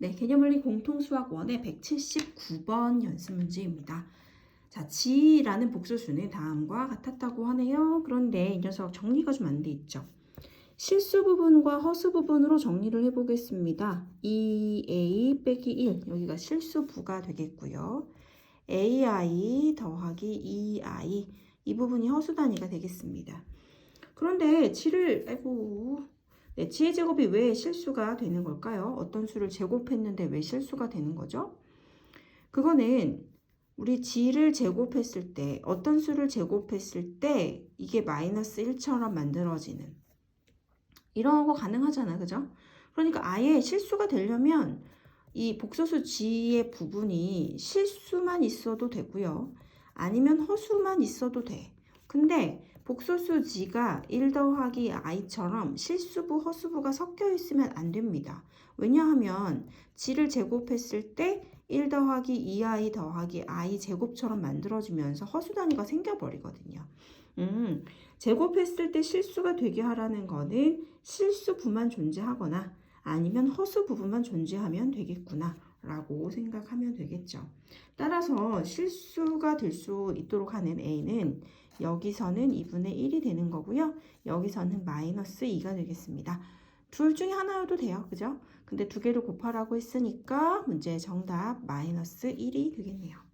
네, 개념원리 공통수학 1의 179번 연습 문제입니다. 자, 지라는 복수수는 다음과 같았다고 하네요. 그런데 이 녀석 정리가 좀 안 돼 있죠. 실수 부분과 허수 부분으로 정리를 해보겠습니다. 2a 빼기 1 여기가 실수부가 되겠고요. ai 더하기 2i 이 부분이 허수 단위가 되겠습니다. 그런데 지를 아이고 네, 지의 제곱이 왜 실수가 되는 걸까요? 어떤 수를 제곱했는데 왜 실수가 되는 거죠? 그거는 우리 지를 제곱했을 때 어떤 수를 제곱했을 때 이게 마이너스 1처럼 만들어지는 이런 거 가능하잖아 그죠? 그러니까 아예 실수가 되려면 이 복소수 지의 부분이 실수만 있어도 되고요 아니면 허수만 있어도 돼 근데 복소수 지가 1 더하기 i처럼 실수부, 허수부가 섞여 있으면 안 됩니다. 왜냐하면 지를 제곱했을 때 1 더하기 2i 더하기 i 제곱처럼 만들어지면서 허수 단위가 생겨버리거든요. 음, 제곱했을 때 실수가 되게 하라는 거는 실수부만 존재하거나 아니면 허수 부분만 존재하면 되겠구나 라고 생각하면 되겠죠. 따라서 실수가 될 수 있도록 하는 a는 여기서는 2분의 1이 되는 거고요. 여기서는 마이너스 2가 되겠습니다. 둘 중에 하나여도 돼요. 그죠? 근데 두 개를 곱하라고 했으니까 문제의 정답 마이너스 1이 되겠네요.